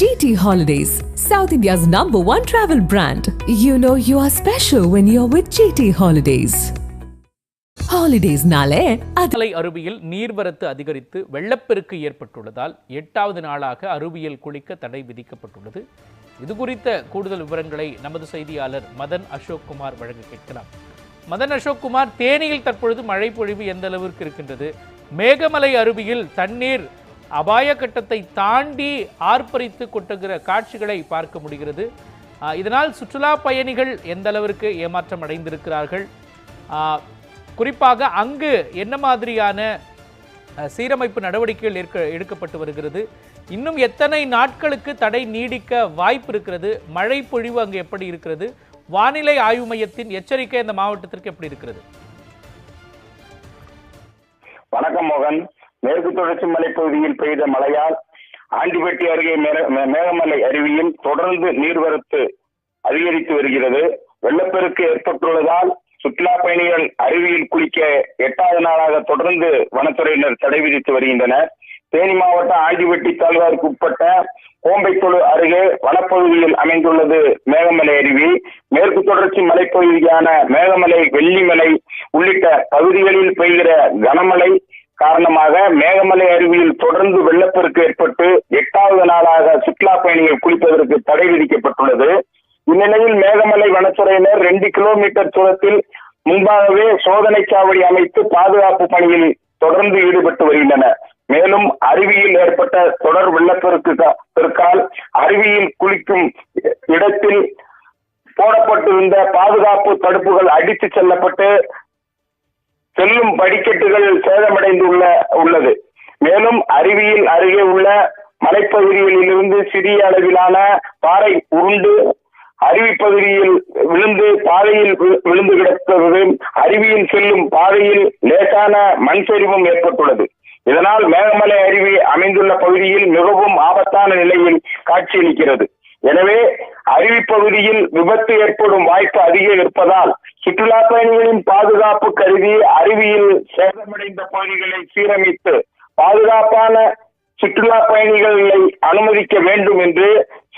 GT Holidays, South India's number one travel brand. You know you are special when you're with GT Holidays. Holidays நாளே அது அருவியில் நீர்வரத்து அதிகரித்து வெள்ளப்பெருக்கு ஏற்பட்டுள்ளதால் எட்டாவது நாளாக அருவியில் குளிக்க தடை விதிக்கப்பட்டுள்ளது இது குறித்த கூடுதல் விவரங்களை நமது செய்தியாளர் மதன் அசோக் குமார் வழங்க கேட்கலாம் மதன் அசோக் குமார் தேனியில் தற்பொழுது மழை பொழிவு எந்த அளவிற்கு இருக்கின்றது மேகமலை அருவியில் தண்ணீர் அபாய கட்டத்தை தாண்டி ஆர்ப்பரித்து கொட்டுகிற காட்சிகளை பார்க்க முடிகிறது. இதனால் சுற்றுலா பயணிகள் எந்த அளவிற்கு ஏமாற்றம் அடைந்திருக்கிறார்கள்? குறிப்பாக அங்கு என்ன மாதிரியான சீரமைப்பு நடவடிக்கைகள் எடுக்க எடுக்கப்பட்டு வருகிறது? இன்னும் எத்தனை நாட்களுக்கு தடை நீடிக்க வாய்ப்பு இருக்கிறது? மழை பொழிவு அங்கு எப்படி இருக்கிறது? வானிலை ஆய்வு மையத்தின் எச்சரிக்கை அந்த மாவட்டத்திற்கு எப்படி இருக்கிறது? வணக்கம் மோகன். மேற்கு தொடர்ச்சி மலைப்பகுதியில் பெய்த மழையால் ஆண்டிபட்டி அருகே மேல- மே- மேகமலை அருவியில் தொடர்ந்து நீர்வரத்து அதிகரித்து வருகிறது. வெள்ளப்பெருக்கு ஏற்பட்டுள்ளதால் சுற்றுலா பயணிகள் அருவியில் குளிக்க எட்டாவது நாளாக தொடர்ந்து வனத்துறையினர் தடை விதித்து வருகின்றனர். தேனி மாவட்டம் ஆண்டிபட்டி தாலுகாவுக்கு உட்பட்ட கோம்பைத்தொழு அருகே வனப்பகுதியில் அமைந்துள்ளது மேகமலை அருவி. மேற்கு தொடர்ச்சி மலைப்பகுதியான மேகமலை வெள்ளிமலை உள்ளிட்ட பகுதிகளில் பெய்கிற கனமழை காரணமாக மேகமலை அருவியில் தொடர்ந்து வெள்ளப்பெருக்கு ஏற்பட்டு எட்டாவது நாளாக சுற்றுலா பயணிகள் குளிப்பதற்கு தடை விதிக்கப்பட்டுள்ளது. இந்நிலையில் மேகமலை வனத்துறையினர் ரெண்டு கிலோமீட்டர் தூரத்தில் முன்பாகவே சோதனை சாவடி அமைத்து பாதுகாப்பு பணியில் தொடர்ந்து ஈடுபட்டு வருகின்றனர். மேலும் அருவியில் ஏற்பட்ட தொடர் வெள்ளப்பெருக்கு அருவியில் குளிக்கும் இடத்தில் போடப்பட்டிருந்த பாதுகாப்பு தடுப்புகள் அடித்து செல்லப்பட்டு செல்லும் படிக்கட்டுகள் சேதமடைந்துள்ள உள்ளது. மேலும் அருவியில் அருகே உள்ள மலைப்பகுதிகளிலிருந்து சிறிய அளவிலான பாறை உருண்டு அருவி பகுதியில் விழுந்து பாதையில் விழுந்து கிடக்கிறது அருவியில் செல்லும் பாதையில் லேசான மண் சரிவும் ஏற்பட்டுள்ளது. இதனால் மேகமலை அருவி அமைந்துள்ள பகுதியில் மிகவும் ஆபத்தான நிலையில் காட்சியளிக்கிறது. எனவே அருவி பகுதியில் விபத்து ஏற்படும் வாய்ப்பு அதிகம் இருப்பதால் சுற்றுலா பயணிகளின் பாதுகாப்பு கருதி அருவியில் சேதமடைந்த பகுதிகளை சீரமைத்து பாதுகாப்பான சுற்றுலா பயணிகளை அனுமதிக்க வேண்டும் என்று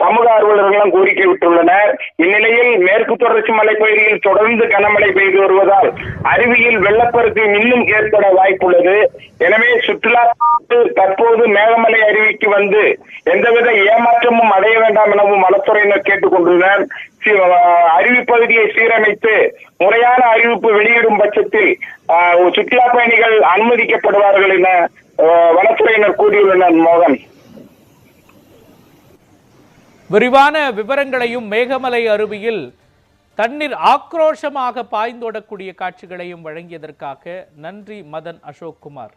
சமூக ஆர்வலர்களும் கோரிக்கை விட்டுள்ளனர். இந்நிலையில் மேற்கு தொடர்ச்சி மலை பகுதியில் தொடர்ந்து கனமழை பெய்து வருவதால் அருவியில் வெள்ளப்பெருக்கு இன்னும் ஏற்பட வாய்ப்புள்ளது. எனவே சுற்றுலா தற்போது மேகமலை அருவிக்கு வந்து எந்தவித ஏமாற்றமும் அடைய வேண்டாம் எனவும் வனத்துறையினர் கேட்டுக்கொண்டுள்ளனர். அருவி பகுதியை சீரமைத்து முறையான அறிவிப்பு வெளியிடும் பட்சத்தில் சுற்றுலா பயணிகள் அனுமதிக்கப்படுவார்கள் என அஹ், வனத்துறையினர் கூறியுள்ளனர் மோகன். விரிவான விவரங்களையும் மேகமலை அருவியில் தண்ணீர் ஆக்ரோஷமாக பாய்ந்தோடக்கூடிய காட்சிகளையும் வழங்கியதற்காக நன்றி மதன் அசோக்குமார்